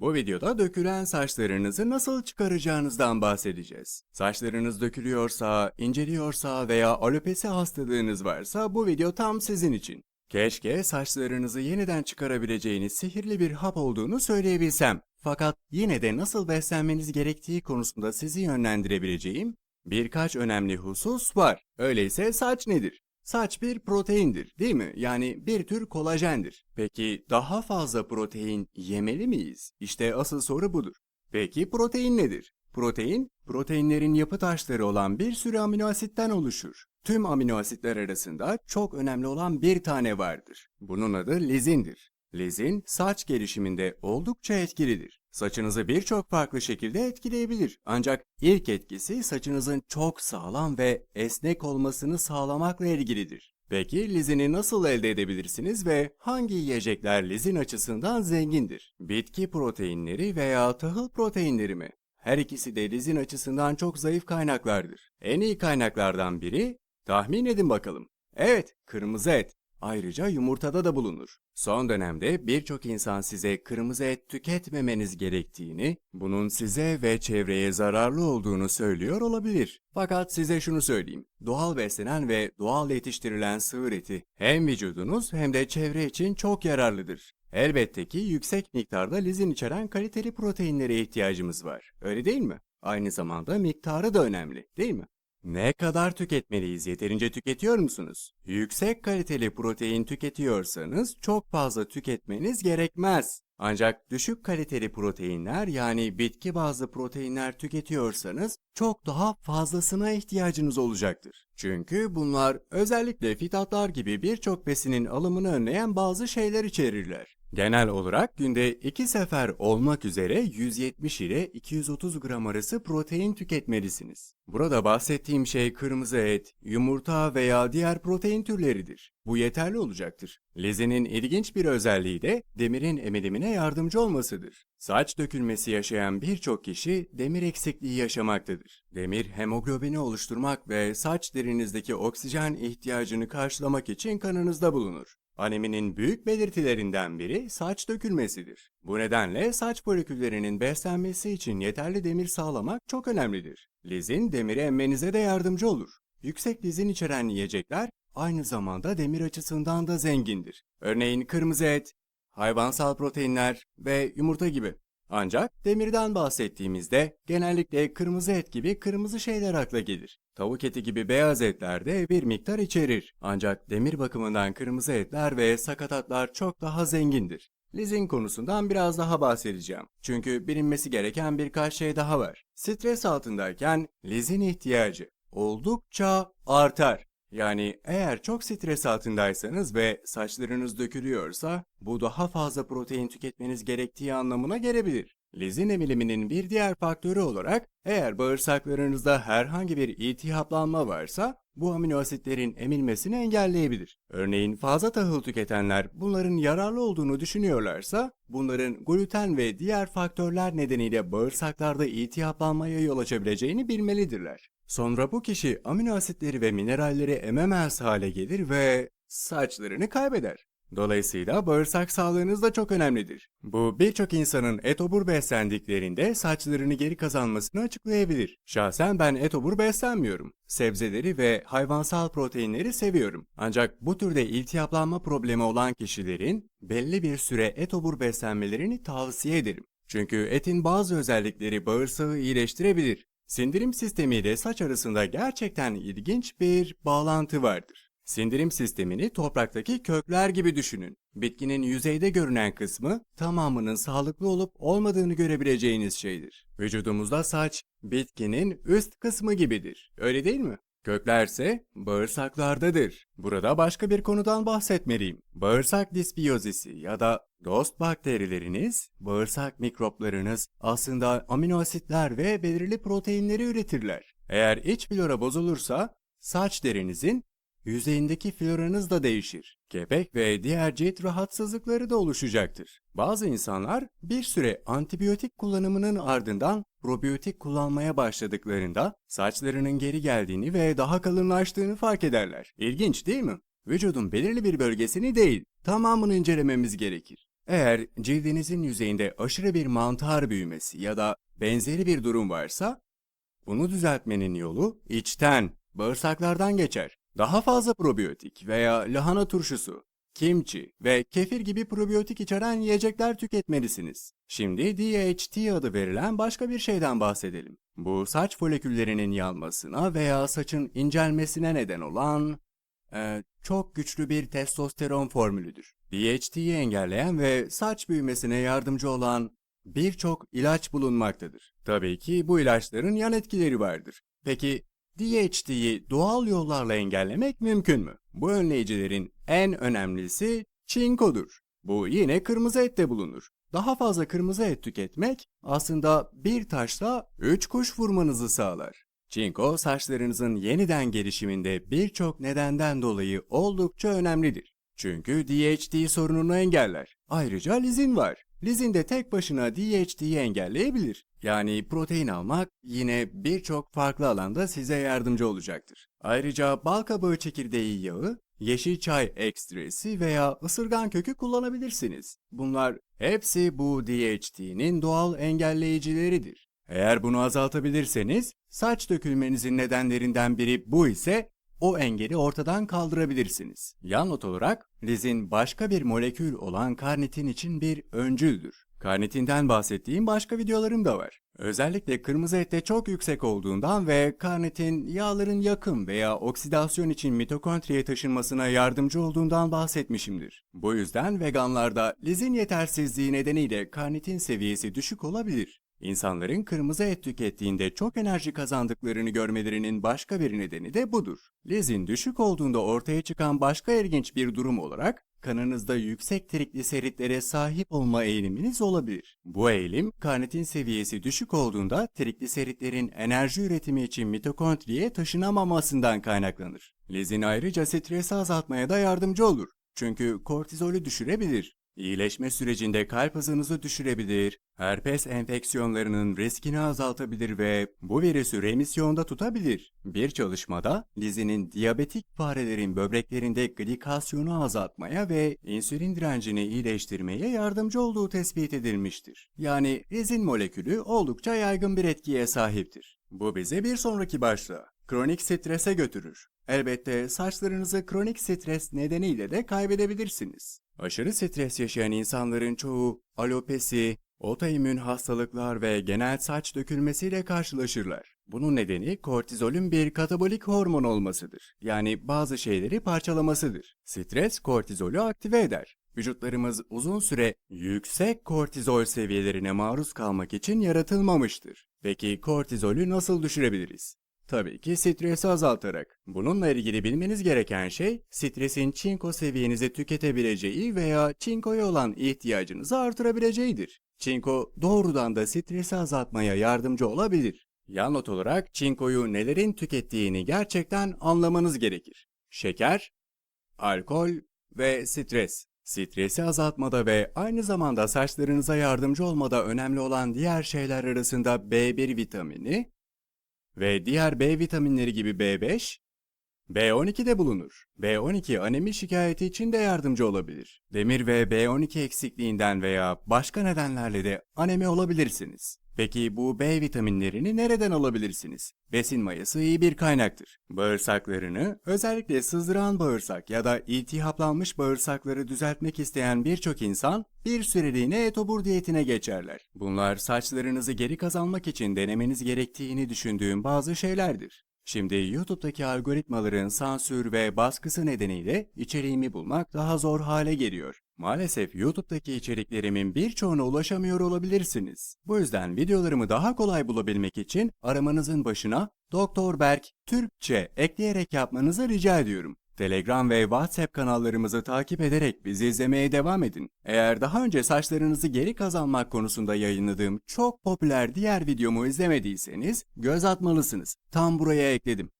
Bu videoda dökülen saçlarınızı nasıl çıkaracağınızdan bahsedeceğiz. Saçlarınız dökülüyorsa, inceliyorsa veya alopesi hastalığınız varsa bu video tam sizin için. Keşke saçlarınızı yeniden çıkarabileceğiniz sihirli bir hap olduğunu söyleyebilsem. Fakat yine de nasıl beslenmeniz gerektiği konusunda sizi yönlendirebileceğim birkaç önemli husus var. Öyleyse saç nedir? Saç bir proteindir, değil mi? Yani bir tür kolajendir. Peki daha fazla protein yemeli miyiz? İşte asıl soru budur. Peki protein nedir? Protein, proteinlerin yapı taşları olan bir sürü amino asitten oluşur. Tüm amino asitler arasında çok önemli olan bir tane vardır. Bunun adı lizindir. Lizin, saç gelişiminde oldukça etkilidir. Saçınızı birçok farklı şekilde etkileyebilir. Ancak ilk etkisi saçınızın çok sağlam ve esnek olmasını sağlamakla ilgilidir. Peki lizini nasıl elde edebilirsiniz ve hangi yiyecekler lizin açısından zengindir? Bitki proteinleri veya tahıl proteinleri mi? Her ikisi de lizin açısından çok zayıf kaynaklardır. En iyi kaynaklardan biri, tahmin edin bakalım. Evet, kırmızı et. Ayrıca yumurtada da bulunur. Son dönemde birçok insan size kırmızı et tüketmemeniz gerektiğini, bunun size ve çevreye zararlı olduğunu söylüyor olabilir. Fakat size şunu söyleyeyim. Doğal beslenen ve doğal yetiştirilen sığır eti hem vücudunuz hem de çevre için çok yararlıdır. Elbette ki yüksek miktarda lizin içeren kaliteli proteinlere ihtiyacımız var. Öyle değil mi? Aynı zamanda miktarı da önemli, değil mi? Ne kadar tüketmeliyiz? Yeterince tüketiyor musunuz? Yüksek kaliteli protein tüketiyorsanız çok fazla tüketmeniz gerekmez. Ancak düşük kaliteli proteinler yani bitki bazlı proteinler tüketiyorsanız çok daha fazlasına ihtiyacınız olacaktır. Çünkü bunlar özellikle fitatlar gibi birçok besinin alımını önleyen bazı şeyler içerirler. Genel olarak günde 2 sefer olmak üzere 170 ile 230 gram arası protein tüketmelisiniz. Burada bahsettiğim şey kırmızı et, yumurta veya diğer protein türleridir. Bu yeterli olacaktır. Lezinin ilginç bir özelliği de demirin emilimine yardımcı olmasıdır. Saç dökülmesi yaşayan birçok kişi demir eksikliği yaşamaktadır. Demir hemoglobini oluşturmak ve saç derinizdeki oksijen ihtiyacını karşılamak için kanınızda bulunur. Aneminin büyük belirtilerinden biri saç dökülmesidir. Bu nedenle saç foliküllerinin beslenmesi için yeterli demir sağlamak çok önemlidir. Lizin demiri emmenize de yardımcı olur. Yüksek lizin içeren yiyecekler aynı zamanda demir açısından da zengindir. Örneğin kırmızı et, hayvansal proteinler ve yumurta gibi. Ancak demirden bahsettiğimizde genellikle kırmızı et gibi kırmızı şeyler akla gelir. Tavuk eti gibi beyaz etler de bir miktar içerir. Ancak demir bakımından kırmızı etler ve sakatatlar çok daha zengindir. Lizin konusundan biraz daha bahsedeceğim. Çünkü bilinmesi gereken birkaç şey daha var. Stres altındayken lizin ihtiyacı oldukça artar. Yani eğer çok stres altındaysanız ve saçlarınız dökülüyorsa bu daha fazla protein tüketmeniz gerektiği anlamına gelebilir. Lizin emiliminin bir diğer faktörü olarak eğer bağırsaklarınızda herhangi bir iltihaplanma varsa bu amino asitlerin emilmesini engelleyebilir. Örneğin fazla tahıl tüketenler bunların yararlı olduğunu düşünüyorlarsa bunların gluten ve diğer faktörler nedeniyle bağırsaklarda iltihaplanmaya yol açabileceğini bilmelidirler. Sonra bu kişi amino asitleri ve mineralleri ememez hale gelir ve saçlarını kaybeder. Dolayısıyla bağırsak sağlığınız da çok önemlidir. Bu birçok insanın etobur beslendiklerinde saçlarını geri kazanmasını açıklayabilir. Şahsen ben etobur beslenmiyorum. Sebzeleri ve hayvansal proteinleri seviyorum. Ancak bu türde iltihaplanma problemi olan kişilerin belli bir süre etobur beslenmelerini tavsiye ederim. Çünkü etin bazı özellikleri bağırsağı iyileştirebilir. Sindirim sistemiyle saç arasında gerçekten ilginç bir bağlantı vardır. Sindirim sistemini topraktaki kökler gibi düşünün. Bitkinin yüzeyde görünen kısmı tamamının sağlıklı olup olmadığını görebileceğiniz şeydir. Vücudumuzda saç bitkinin üst kısmı gibidir. Öyle değil mi? Köklerse bağırsaklardadır. Burada başka bir konudan bahsetmeliyim. Bağırsak disbiyozisi ya da dost bakterileriniz, bağırsak mikroplarınız aslında amino asitler ve belirli proteinleri üretirler. Eğer iç flora bozulursa saç derinizin yüzeyindeki floranız da değişir. Kepek ve diğer cilt rahatsızlıkları da oluşacaktır. Bazı insanlar bir süre antibiyotik kullanımının ardından probiyotik kullanmaya başladıklarında saçlarının geri geldiğini ve daha kalınlaştığını fark ederler. İlginç değil mi? Vücudun belirli bir bölgesini değil, tamamını incelememiz gerekir. Eğer cildinizin yüzeyinde aşırı bir mantar büyümesi ya da benzeri bir durum varsa, bunu düzeltmenin yolu içten, bağırsaklardan geçer. Daha fazla probiyotik veya lahana turşusu, kimchi ve kefir gibi probiyotik içeren yiyecekler tüketmelisiniz. Şimdi DHT adı verilen başka bir şeyden bahsedelim. Bu saç foliküllerinin yanmasına veya saçın incelmesine neden olan e, çok güçlü bir testosteron formülüdür. DHT'yi engelleyen ve saç büyümesine yardımcı olan birçok ilaç bulunmaktadır. Tabii ki bu ilaçların yan etkileri vardır. Peki DHT'yi doğal yollarla engellemek mümkün mü? Bu önleyicilerin en önemlisi çinkodur. Bu yine kırmızı ette bulunur. Daha fazla kırmızı et tüketmek aslında bir taşla üç kuş vurmanızı sağlar. Çinko saçlarınızın yeniden gelişiminde birçok nedenden dolayı oldukça önemlidir. Çünkü DHT sorununu engeller. Ayrıca lizin var. Lizin de tek başına DHT'yi engelleyebilir. Yani protein almak yine birçok farklı alanda size yardımcı olacaktır. Ayrıca bal kabağı çekirdeği yağı, yeşil çay ekstresi veya ısırgan kökü kullanabilirsiniz. Bunlar hepsi bu DHT'nin doğal engelleyicileridir. Eğer bunu azaltabilirseniz, saç dökülmenizin nedenlerinden biri bu ise o engeli ortadan kaldırabilirsiniz. Yan not olarak lizin başka bir molekül olan karnitin için bir öncüldür. Karnitinden bahsettiğim başka videolarım da var. Özellikle kırmızı ette çok yüksek olduğundan ve karnitin yağların yakım veya oksidasyon için mitokondriye taşınmasına yardımcı olduğundan bahsetmişimdir. Bu yüzden veganlarda lizin yetersizliği nedeniyle karnitin seviyesi düşük olabilir. İnsanların kırmızı et tükettiğinde çok enerji kazandıklarını görmelerinin başka bir nedeni de budur. Lizin düşük olduğunda ortaya çıkan başka ilginç bir durum olarak kanınızda yüksek trigliseritlere sahip olma eğiliminiz olabilir. Bu eğilim karnitin seviyesi düşük olduğunda trigliseritlerin enerji üretimi için mitokondriye taşınamamasından kaynaklanır. Lizin ayrıca stresi azaltmaya da yardımcı olur. Çünkü kortizolü düşürebilir. İyileşme sürecinde kalp hızınızı düşürebilir, herpes enfeksiyonlarının riskini azaltabilir ve bu virüsü remisyonda tutabilir. Bir çalışmada lizinin diyabetik farelerin böbreklerinde glikasyonu azaltmaya ve insülin direncini iyileştirmeye yardımcı olduğu tespit edilmiştir. Yani lizin molekülü oldukça yaygın bir etkiye sahiptir. Bu bize bir sonraki başlığa, kronik strese götürür. Elbette saçlarınızı kronik stres nedeniyle de kaybedebilirsiniz. Aşırı stres yaşayan insanların çoğu alopesi, otoimmün hastalıklar ve genel saç dökülmesiyle karşılaşırlar. Bunun nedeni kortizolün bir katabolik hormon olmasıdır. Yani bazı şeyleri parçalamasıdır. Stres kortizolü aktive eder. Vücutlarımız uzun süre yüksek kortizol seviyelerine maruz kalmak için yaratılmamıştır. Peki kortizolü nasıl düşürebiliriz? Tabii ki stresi azaltarak. Bununla ilgili bilmeniz gereken şey, stresin çinko seviyenizi tüketebileceği veya çinkoya olan ihtiyacınızı artırabileceğidir. Çinko doğrudan da stresi azaltmaya yardımcı olabilir. Yan not olarak çinkoyu nelerin tükettiğini gerçekten anlamanız gerekir. Şeker, alkol ve stres. Stresi azaltmada ve aynı zamanda saçlarınıza yardımcı olmada önemli olan diğer şeyler arasında B1 vitamini, ve diğer B vitaminleri gibi B5, B12 de bulunur. B12 anemi şikayeti için de yardımcı olabilir. Demir ve B12 eksikliğinden veya başka nedenlerle de anemi olabilirsiniz. Peki bu B vitaminlerini nereden alabilirsiniz? Besin mayası iyi bir kaynaktır. Bağırsaklarını, özellikle sızdıran bağırsak ya da iltihaplanmış bağırsakları düzeltmek isteyen birçok insan bir süreliğine etobur diyetine geçerler. Bunlar saçlarınızı geri kazanmak için denemeniz gerektiğini düşündüğüm bazı şeylerdir. Şimdi YouTube'daki algoritmaların sansür ve baskısı nedeniyle içeriğimi bulmak daha zor hale geliyor. Maalesef YouTube'daki içeriklerimin birçoğuna ulaşamıyor olabilirsiniz. Bu yüzden videolarımı daha kolay bulabilmek için aramanızın başına Doktor Berk Türkçe ekleyerek yapmanızı rica ediyorum. Telegram ve WhatsApp kanallarımızı takip ederek bizi izlemeye devam edin. Eğer daha önce saçlarınızı geri kazanmak konusunda yayınladığım çok popüler diğer videomu izlemediyseniz göz atmalısınız. Tam buraya ekledim.